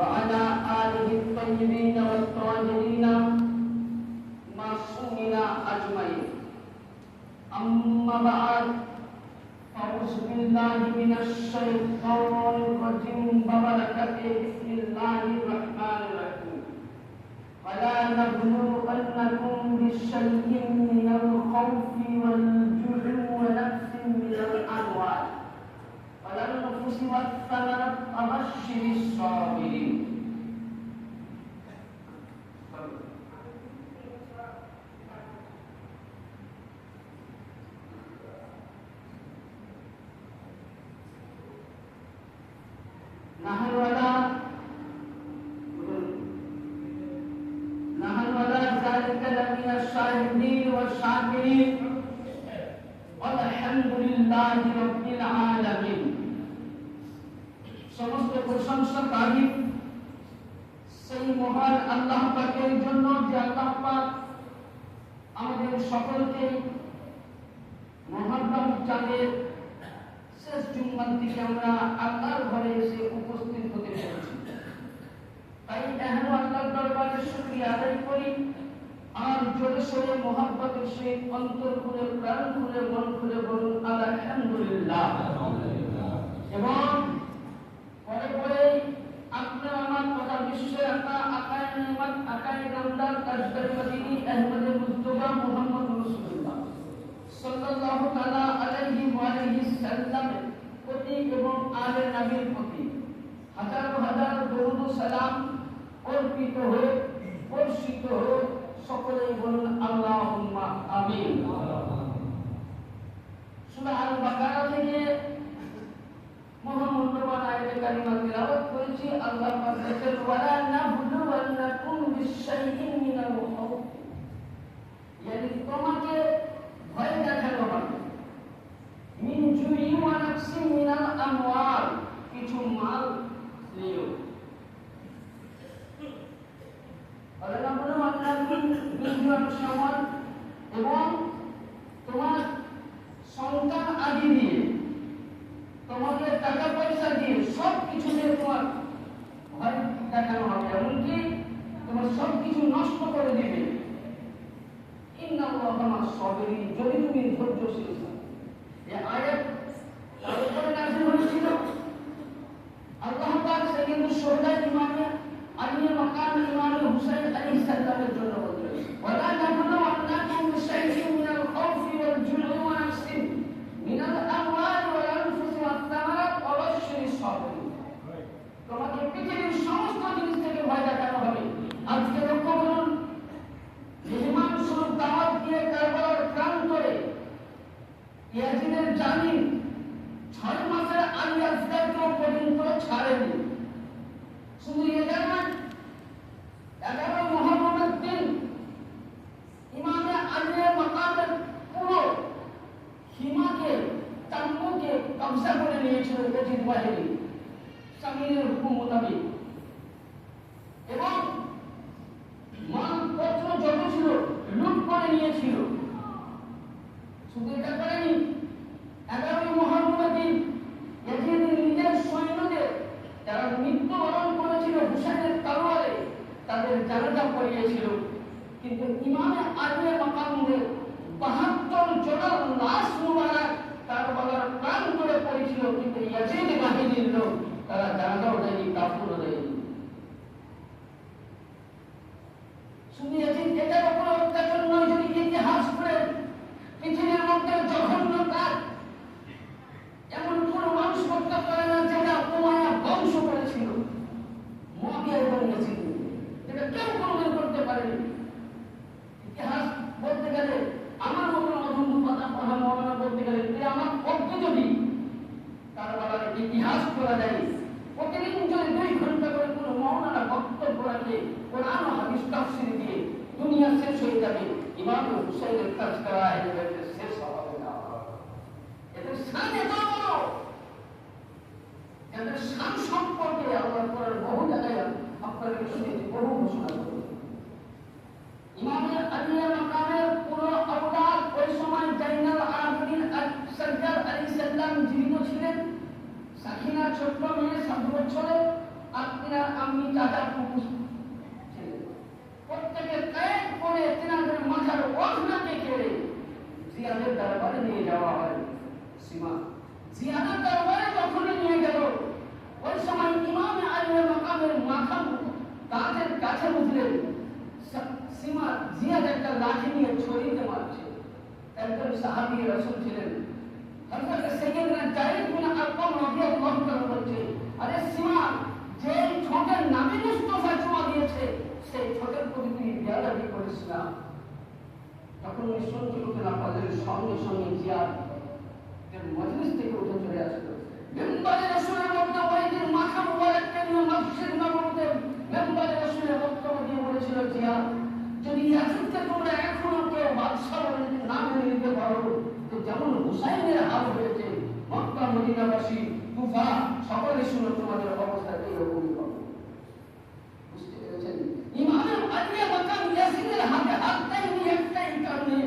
وعلى آله الطيبين والطاهرين معصومين أجمعين. أما بعد أعوذ بالله من الشيطان الرجيم. وبركاته بسم الله الرحمن الرحيم. ولا نبلونكم بشيء من الخوف والجوع. والأنفس والثمرات وبشر الصابرين জুম্মার আমরা আল্লাহর ঘরে এসে উপস্থিত হতে পেরেছি। তাই এহেন আল্লাহর দরবারে শুকরিয়া আদায় করি। আর জোরে সোরে মহাব্বতের সহিত অন্তর খুলে প্রাণ খুলে মন খুলে বলুন আলহামদুলিল্লাহ। এবং পরে পরে আপনার আমার কথা বিশ্বের আকা আকায় নিয়ামত আকায় নামদার তাজদার মদিনী আহমদ মুস্তফা মুহাম্মদ রাসূলুল্লাহ সাল্লাল্লাহু তাআলা আলাইহি ওয়া আলিহি সাল্লামের প্রতি এবং আলে নবীর প্রতি হাজার হাজার দরুদ ও সালাম অর্পিত হোক বর্ষিত হোক সকলেই বলুন আল্লাহুম্মা আমিন সূরা আল বাকারা থেকে মহামূল্যবান আয়াতে কারিমা তিলাওয়াত করেছি আল্লাহ পাক বলেছেন ওয়ালা নাবলুওয়ান্নাকুম বিশাইইন মিনাল খাউফ ইয়ানি তোমাকে ভয় দেখানো হবে মিন জুই ওয়া মিনাল আমওয়াল কিছু মাল নিও এবং তোমার সন্তান আদি দিয়ে তোমাদের টাকা পয়সা দিয়ে সব কিছু দিয়ে তোমার ভয় দেখানো হবে এমনকি তোমার সব কিছু নষ্ট করে দিবে ইন্নাল্লাহা সাবিরিন যদি তুমি ধৈর্যশীল থাকো এই আয়াত তার উপরে নাযিল হয়েছিল আল্লাহ পাক সে কিন্তু সোজা ইমামে আলিয়া মাকাম ইমাম হুসাইন আলাইহিস সালামের জন্য বললেন ওয়ালা নাবলু আন্নাকুম বিশাইইন মিনাল খাউফি ওয়াল জু'i ওয়া নাকসিন মিনাল আমওয়াল ওয়াল আনফুসি ওয়াত সামারাত ওয়া বাশশিরিস সাবিরিন তোমাকে পৃথিবীর সমস্ত জিনিস থেকে ভয় দেখানো হবে আজকে লক্ষ্য করুন মেহমান স্বরূপ দাওয়াত দিয়ে কারবালার প্রান্তরে ইয়াজিদের জামিন ছয় মাসের আগে আজকালকেও পর্যন্ত ছাড়েনি শুধু এদের না এগারো মহরমের দিন ইমামে আলিয়া মাকামের পুরো সীমাকে তাম্মুকে কবজা করে নিয়েছিল ইয়াজিদ বাহিনী সামিরের হুকুম মোতাবেক এবং মালপত্র যত ছিল লুট করে নিয়েছিল শুধু এটা করেনি এগারোই মহারমের দিন ইয়াজিদের নিজের সৈন্যদের যারা মৃত্যুবরণ করেছিল হুসাইনের তলোয়ারে তাদের জানাজা পড়িয়েছিল কিন্তু ইমামে আলিয়া মাকামদের বাহাত্তর জনের লাশ মুবারক তার বাবার প্রাণ করে পড়েছিল, কিন্তু ইয়াজিদ বাহিনীর লোক তারা জানাজাও দেয়নি কাপড়ও দেয়নি। শুধু ইয়াজিদ এটার উপরে অত্যাচার নয় যদি ইতিহাস পড়ে পৃথিবীর মধ্যে জঘন্য কাজ এমন কোন মানুষ করতে পারে না যেটা উমায়া বংশ করেছিল মুয়াবিয়া এবং ইয়াজিদ এটা কেউ কোনোদিন করতে পারেনি ইতিহাস বলতে গেলে আমার মতন অধন্ধ কথা কথা মহানা বলতে গেলে তুই আমার পক্ষে যদি তার বাবার ইতিহাস করা যায়, প্রতিদিন যদি দুই ঘণ্টা করে কোনো মহানারা বক্তব্য রাখে, কোরআন হাদিস তাফসির দিয়ে দুনিয়া শেষ হয়ে যাবে, ইমাম হুসাইনের কাজ করা এদের শেষ হবে না। এদের বড় এদের শান সম্পর্কে আল্লাহ কোরআন বহু জায়গায় আপনাদের শুনেছি, বহু ঘোষণা করেছে ইমামে আলিয়া মাকামের পুরো অবদান ওই সময় জাইনাল আবেদিন সরকার আলী সাল্লাম জীবিত ছিলেন সাকিনা ছোট্ট মেয়ে সাত বছরে আত্মীরা আমি চাচা ছিলেন প্রত্যেকে নিয়ে যাওয়া হয়। সীমা, জিয়াদের নিয়ে ওই সময় মাথা দাঁতের কাছে সীমা একটা নিয়ে ছড়িতে মারছে। একজন সাহাবি রসুল ছিলেন। হযরত সাইয়েদনা জায়েদ বিন আরকাম রাদিয়াল্লাহু তাআলা বলছে, আরে সীমা যে ছোটের নামে মুস্তাফা চুমা দিয়েছে, সেই ছোটের প্রতি তুই বেয়াদবি করিস না তখন উনি সহ্য করতে না পারলেন সঙ্গে সঙ্গে জিয়াদ এর মজলিস থেকে উঠে চলে আসলো। মেম্বারে রসুলের মধ্যে ওয়াইদের মাথা মুবারককে নিয়ে মসজিদ নববীতে মেম্বারে রসুলের বক্তব্য দিয়ে বলেছিল জিয়াদ যদি ইয়াজিদকে তোমরা এখনও কেউ বাদশাহ না নিতে পারো যেমন হুসাইনের আলো হয়েছে মক্কা মদিনাবাসী কুফা সকলে শুনো তোমাদের অবস্থা এইরকমই হবে বুঝতে পেরেছেন ইমামের আলিয়া মাকাম ইয়াসিনের হাতে হাতটাই নিয়ে একটাই কারণে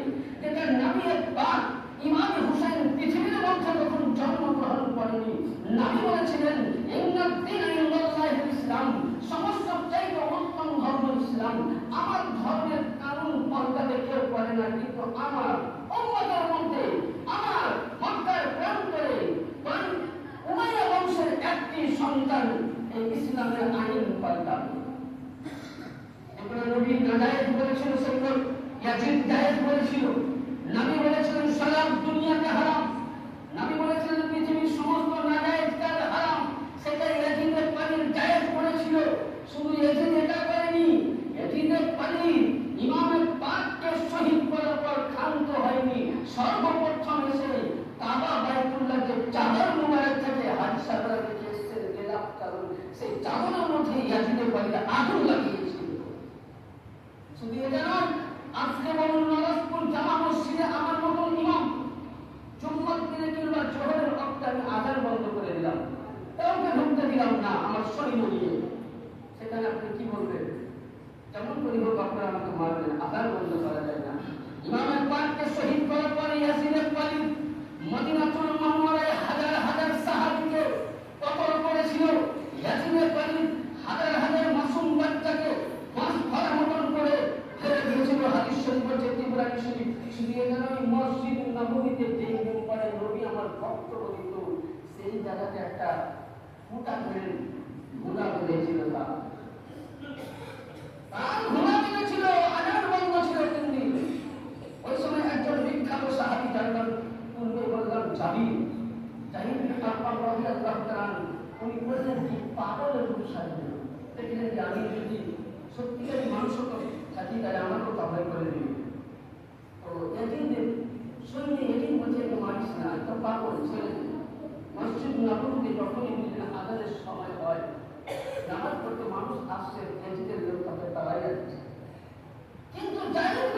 যেটা নামিয়ে পাক ইমামে হুসাইন পৃথিবীর মধ্যে যখন জন্মগ্রহণ করেনি নামি বলেছিলেন ইন্নাদ দিন ইন্দাল্লাহি ইসলাম সমস্ত চাইতে উত্তম ধর্ম ইসলাম আমার ধর্মের কানুন পর্দাতে কেউ করে না কিন্তু আমার উম্মতের মধ্যে আমার মক্কার প্রান্তরে প্রাণ- উমাইয়া বংশের একটি সন্তান এই ইসলামের আইন পাল্টাবে এগুলো নবী নাজায়েজ বলেছিল সেগুলো ইয়াজিদ জায়েজ বলেছিল নবী বলেছিলেন, সালাম দুনিয়াতে হারাম। নবী বলেছিলেন, পৃথিবীর সমস্ত নাজায়েজ কাজ হারাম। সেটা ইয়াজিদের পানির জায়েজ বলেছিল শুধু ইয়াজিদ এটা করেনি ইয়াজিদের পানি ইমামের পাককে শহীদ করার পর ক্ষান্ত হয়নি। সর্বপ্রথম এসে কাবা বাইতুল্লাহ যে চাদর মুবারক থেকে হাজ রেখে এসেছেন গেলাম, কারণ সেই চাদরের মধ্যে ইয়াজিদের পানিতে আগুন লাগিয়েছিল। শুধু এটা নয় আজকে বলুন নরসপুর জামা মসজিদে আমার মতন ইমাম জুম্মার দিনে কিংবা জোহরের রক্তে আমি আধার বন্ধ করে দিলাম। কাউকে ঢুকতে দিলাম না, আমার শরীর নিয়ে সেখানে আপনি কি বলবেন? যেমন করি হোক আপনারা আমাকে মারবেন আধার বন্ধ করা যায় না। ইমামের পাককে শহীদ করার পরে ইয়াসিনের পালি মদিনাতুল মুনাওয়ারায় হাজার হাজার সাহাবীকে কতল করেছিল ইয়াসিনের পালি হাজার হাজার মাসুম বাচ্চাকে মাস ভরা মতন করে ফেলে দিয়েছিল হাদিস শরীফ বলছে তিবরানি শরীফ শুধু এখানে ওই মসজিদ নববীতে যে মেম্বারে নবী কিন্তু সেই জায়গাতে একটা ফুটা করে গুণা করেছিল তা তার ঘোড়া মেরেছিল আজান বন্ধ ছিল তিন দিন ওই সময় একজন বিখ্যাত সাহাবি যার নাম পূর্বে বললাম জাহিদ জাহিদ আব্বাস রাদিয়াল্লাহু তাআলা উনি বললেন কি পাগলের রূপ সাজবে দেখলেন যে আমি যদি সত্যিকারই মানুষ থাকি তাহলে আমাকেও তাহলে করে দিবে তো এদিন শরীরে এদিন বলছে একটু মানিস না করেছিলেন মসজিদ নবমীতে যখনই বুঝলেন আদানের সময় হয়, নামাজ পড়তে মানুষ আসছে, মসজিদের লোক তাদের দাঁড়াই যাচ্ছে কিন্তু যাই হোক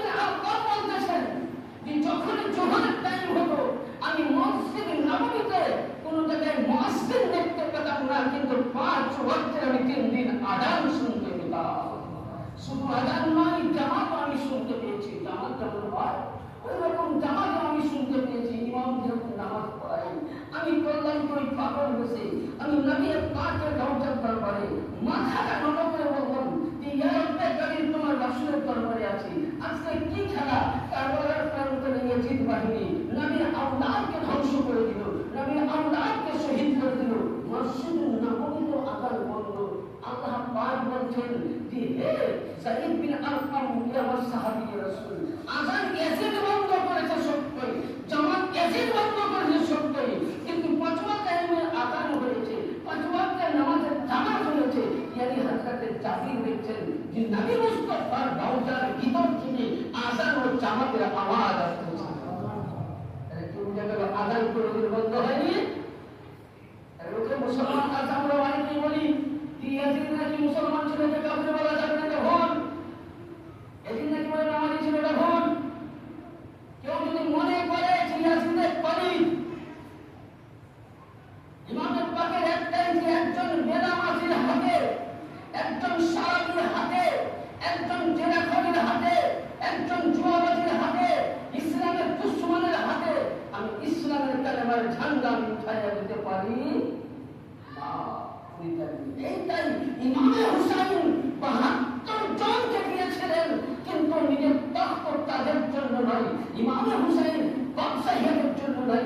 যে যখন জোহরের টাইম হতো আমি মসজিদ নবমীতে কোন জায়গায় মসজিদ দেখতে পেতাম না কিন্তু পাঁচ ওয়াক্তের আমি তিন দিন আদান শুনতে পেতাম শুধু আদান নয় জামাত আমি শুনতে পেয়েছি জামাত যেমন হয় ওই রকম জামাত আমি শুনতে পেয়েছি ইমাম যেরকম নামাজ পড়াই আমি করলাম কি ওই পাগল বসে আমি নবীর পাকের রওজার দরবারে মাথাটা নত করে বললাম যে ইয়া রব্বে করিম তোমার রাসূলের দরবারে আছি আজকে কি খেলা কারবালার প্রান্তরে ইয়াজিদ বাহিনী নবীর আওলাদকে ধ্বংস করে দিল নবীর আওলাদকে শহীদ করে দিল মসজিদ নববীতে আদান বন্ধ আল্লাহ পাক বলছেন যে হে সাইদ বিন আরকাম আমার সাহাবী রাসূল আজান ইয়াজিদ বন্ধ করেছে সত্যই জামাত ইয়াজিদ বন্ধ করেছে সত্যই কিন্তু পাঁচওয়া টাইমে আদান হয়েছে পাঁচওয়া নামাজের জামাত হয়েছে ইয়ানি হযরতে জাবির দেখছেন যে নবী মুস্তাফার দাওজার ভিতর থেকে আজান ও জামাতের আওয়াজ গেল আজান কোনোদিন বন্ধ হয়নি লোকে মুসলমান আজ আমরা অনেকেই বলি? যে ইয়াজিদ নাকি মুসলমান ছিল যে কাউকে বলা যাবে না এটা এদিন নাকি বলে নামাজি ছিল এটা ভুল কেউ যদি মনে করে যে ইয়াজিদের পানি ইমামের পাকের একটাই যে একজন বেনামাজির হাতে একজন সারাবির হাতে একজন জেনাখরের হাতে একজন জুয়াবাজির হাতে ইসলামের দুশ্মনের হাতে আমি ইসলামের কালেমার ঝান্ডা আমি উঠাইয়া দিতে পারি না পরিত্যাগ এইটাই ইমামে হুসাইন বাহাত্তর জনকে দিয়েছিলেন কিন্তু নিজের তখ্ত তাদের জন্য নয় ইমামে হুসাইন ব্যবসায়ীদের জন্য নয়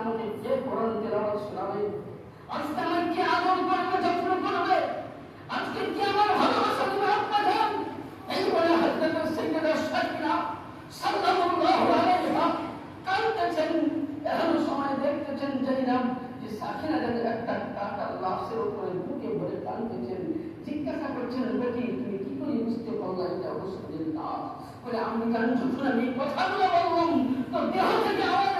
আমাকে যে কোরআন তেলাওয়াত শোনাবে আজকে আমার কি আদর করবে যত্ন করবে? আজকে কি আমার ভালোবাসা দিবে যান এই বলে হযরত সাইয়েদা সাকিনা সাল্লাল্লাহু আলাইহি কাঁদতেছেন। এমন সময় দেখতেছেন জাইনাব যে সাকিনা যেন একটা কাটা লাশের উপরে বুকে ভরে কাঁদতেছেন। জিজ্ঞাসা করছেন, বেটি, তুমি কি করে বুঝতে পারলা এটা অবশ্যই লাশ বলে, আমি জান যখন আমি কথাগুলো বললাম। তো দেহ থেকে আওয়াজ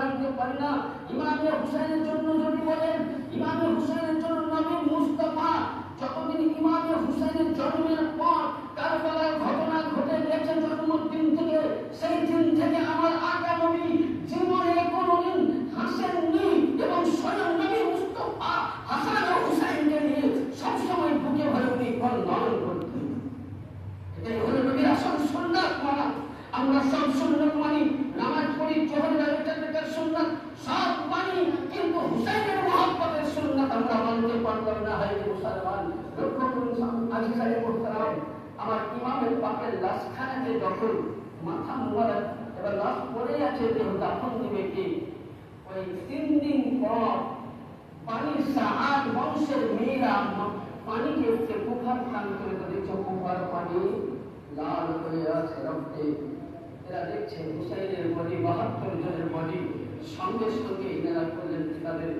কাঁদতে পারি না। ইমামে হুসাইনের জন্য যদি বলেন, ইমামে হুসাইনের জন্য নবী মুস্তাফা, যতদিন ইমামে হুসাইনের জন্মের পর কারবালার ঘটনা ঘটে গেছে জন্মদিন থেকে, সেই দিন থেকে আমার আকা নবী জীবনে কোনোদিন হাসেননি এবং স্বয়ং নবী মুস্তাফা হাসান ও হুসাইনকে নিয়ে সবসময় বুকে ভরে উনি কল্যাণ করতেন। এটাই হলো নবীর আসল সুন্নাত মানা। আমরা সব সুন্নাত মানি নামাজ পড়ি জোহর রাবিতার সুন্নাত সব মানি কিন্তু হুসাইনের মহব্বতের সুন্নাত আমরা মানতে পারলাম না হয় মুসলমান লক্ষ্য আজি সাহেব মুহতারাম আমার ইমামের পাকের লাশখানাতে যখন মাথা মুবারক, এবার লাশ পড়ে আছে দেহ দাফন দিবে কি? ওই তিন দিন পর পানির সাহায্য বংশের মেয়েরা পানিকে উঠে কুফার স্নান করে দেখছ কুফার পানি লাল হয়ে আছে রক্তে। এরা দেখছে হুসাইনের বডি, বাহাত্তর জনের বডি। সঙ্গে সঙ্গে এনারা করলেন তাদের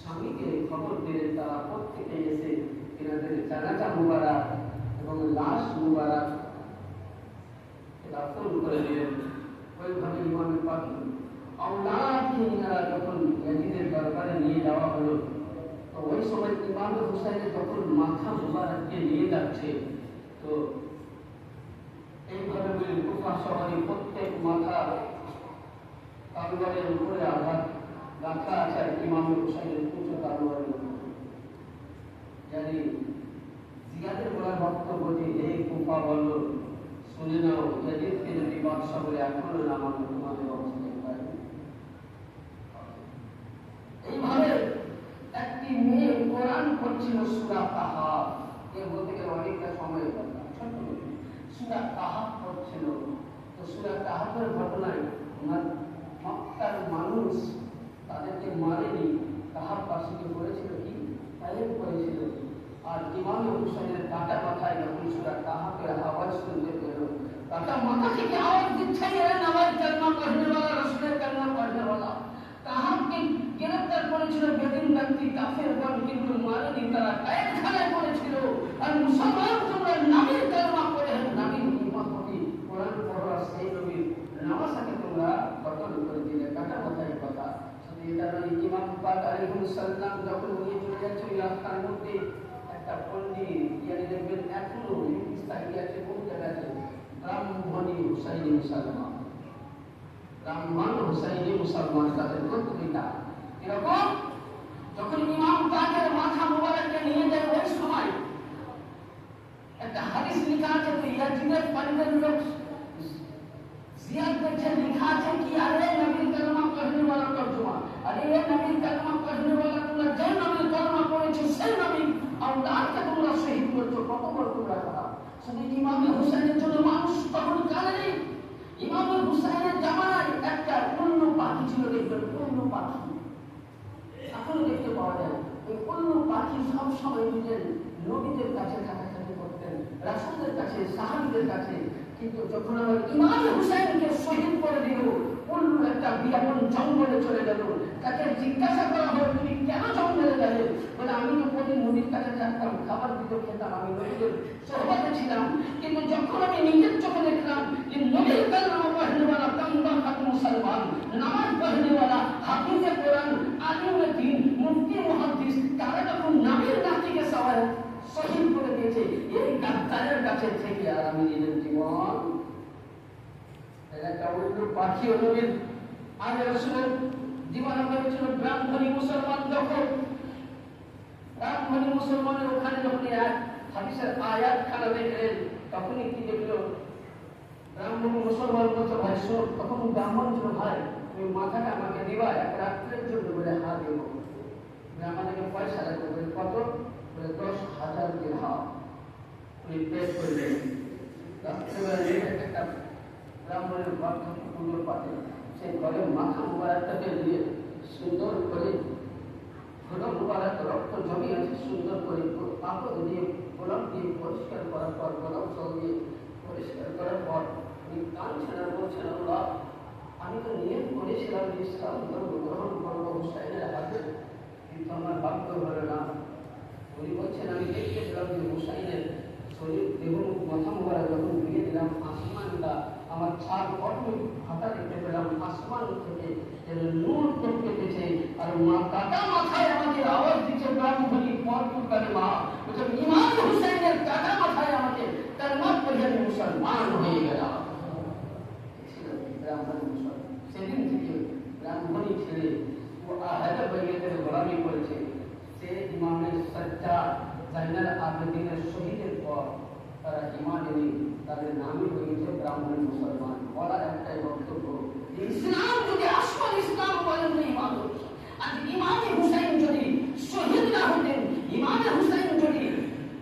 স্বামীকে খবর দিলেন, তারা প্রত্যেকে এসে এনাদের জানাজা মুবারক এবং লাশ মুবারক দাফন করে দিলেন ওইভাবে ইমামে পাখি আওলাদকে ইনারা যখন ইয়াজিদের দরবারে নিয়ে যাওয়া হলো তো ওই সময় ইমাম হুসাইনের যখন মাথা মুবারককে নিয়ে যাচ্ছে। তো এইভাবে বলি কুফা শহরে প্রত্যেক মাথা তালবারের উপরে আঘাত রাখা আছে ইমাম হুসাইনের তালবারের উপরে। জানি, জিয়াদের বলার বক্তব্য যে এই কুফা বলল শুনে নাও ইয়াজিদকে যদি বাদশা বলে, এখনও নামানো তোমাদের অবস্থায় পাই এইভাবে একটি মেয়ে কোরআন পড়ছিল ছিল সুরা তাহাব এর বলতে গেলে অনেকটা সময় কথা ছোট্ট সুরা তাহাব হচ্ছিল। তো সুরা তাহাবের ঘটনায় মক্কার মানুষ তাদেরকে মারেনি। তাহার পাশে করেছিল কি তাদের করেছিল আর ইমাম হুসেনের কাটা মাথায় যখন সুরা তাহাবের আওয়াজ শুনতে পেল, কাটা মাথা থেকে আওয়াজ দিচ্ছে নামাজ কান্না করবে রসুলের কান্না করবে তাহাকে গ্রেপ্তার করেছিল কাফের গণ কিন্তু মারেনি তারা কায়েরখানায় করেছিল আর মুসলমান তোমরা নামের কালমা পড়ে নামের ইমাম পড়ি কোরআন পড়ো আর সেই নবীর নামাজকে তোমরা বদল করে দিলে কাটা মাথায় কথা শুধু এটা নয় ইমাম পাক আলাইহিস সালাম যখন নিয়ে চলে যাচ্ছে ওই রাস্তার মধ্যে একটা পন্ডিত ইয়ানি দেখবেন এখনও ইস্তাহি আছে কোন জায়গাতে ব্রাহ্মণী হুসাইনি মুসলমান ব্রাহ্মণ হুসাইনি মুসলমান তাদের পত্রিকা এরকম যখন ইমাম পাকের মাথা মোবারককে নিয়ে যায় ওই সময় একটা হাদিস লেখা আছে তো ইয়াজিদের পরিবার লোক জিয়াদ করছে লেখা আছে কি আরে নবীর কালমা পড়নে वाला তর্জমা আরে এই নবীর কালমা পড়নে वाला তোমরা যে নবীর কালমা পড়েছো সেই নবী আওলাদকে তোমরা শহীদ করছো কত বড় তোমরা খারাপ শুধু ইমাম হুসাইনের জন্য মানুষ তখন কাঁদে ইমাম হুসাইনের জামানায় একটা অন্য পাখি ছিল দেখবেন অন্য পাখি এখনও দেখতে পাওয়া যায় অন্য পাখি সব সময় নিজের নবীদের কাছে কাছাকাছি করতেন, রাসুলদের কাছে, সাহাবিদের কাছে। কিন্তু যখন আমার ইমাম হুসাইনকে শহীদ করে দিল, অন্য একটা বিয়াপন জঙ্গলে চলে গেল। তাকে জিজ্ঞাসা করা হলো, তুমি কেন জঙ্গলে গেলে? বলে, আমি তো প্রতি নদীর কাছে থাকতাম, খাবার দিতে খেতাম, আমি নদীদের সহবাতে ছিলাম। কিন্তু যখন আমি নিজের চোখে দেখলাম যে নদীর পড়নেওয়ালা কান্দা হাত মুসলমান নামাজ পড়নেওয়ালা হাফিজে কোরআন আলিমে দিন মুফতি মুহাদ্দিস তারা যখন নবীর নাতিকে সবাই শহীদ করে দিয়েছে এই গাদ্দারের কাছে থেকে আর আমি নিজের জীবন পাখি নবীর আগে জীবনে হয়েছিল ব্রাহ্মণী মুসলমান যখন। ব্রাহ্মণী মুসলমানের ওখানে যখন হাদিসের আয়াত দেখলেন, তখনই কি দেখল? ব্রাহ্মণ মুসলমান ভাই, শোন, তখন ব্রাহ্মণ ছিল, ভাই, তুমি মাথাটা আমাকে দিবা, এক রাত্রের জন্য বলে হা দেব। আমাদেরকে পয়সা লাগবে কত? বলে দশ হাজার দিরহাম। উনি পে করলেন রাত্রেবেলা একটা ব্রাহ্মণের ঘর সুন্দর পাঠিয়ে সেই ঘরে মাথা মোবারকটাকে দিয়ে সুন্দর করে ঘন মোবারক রক্ত জমি আছে, সুন্দর করে কাপড় দিয়ে গোলাপ দিয়ে পরিষ্কার করার পর গোলাপ জল দিয়ে পরিষ্কার করার পর আর বলছেন আল্লাহ আমি তো নিয়ম করেছিলাম যে ইসলাম ধর্ম গ্রহণ করব হুসাইনের হাতে। কিন্তু আমার ভাগ্য হলো না। উনি বলছেন, আমি দেখতেছিলাম যে হুসাইনের শরীর দেহ মাথা মোবারক যখন ধুয়ে দিলাম, আসমানটা আমার ছাদ অল্প ফাটা দেখতে পেলাম। আসমান থেকে নূর টপকেছে আর মা কাটা মাথায় আমাকে আওয়াজ দিচ্ছে ব্রাহ্মণী পরপুর কানে মা। বলছে, ইমাম হুসাইনের কাটা মাথায় আমাকে তার মত আমি মুসলমান হয়ে গেলাম। সেদিন থেকে ব্রাহ্মণী ছেড়ে ও আহাদা ইমান এনে তাদের নামই হয়েছে ব্রাহ্মণ মুসলমান ওরা একটাই বক্তব্য ইসলাম যদি আসল ইসলাম বলেন তো ইমান আর ইমানে হুসাইন যদি শহীদ না হতেন ইমানে হুসাইন যদি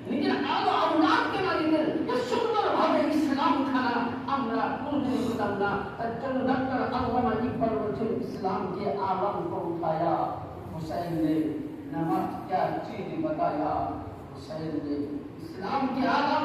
নিজের আলো আমলাকে না দিতেন সুন্দরভাবে ইসলাম খানা আমরা কোনদিন হতাম না তার জন্য ডাক্তার আল্লামা ইকবাল বলছেন ইসলামকে আলম পৌঁছায়া হুসাইন নে নামাজ কে চিনি বতায়া হুসাইন নে ইসলাম কে আলম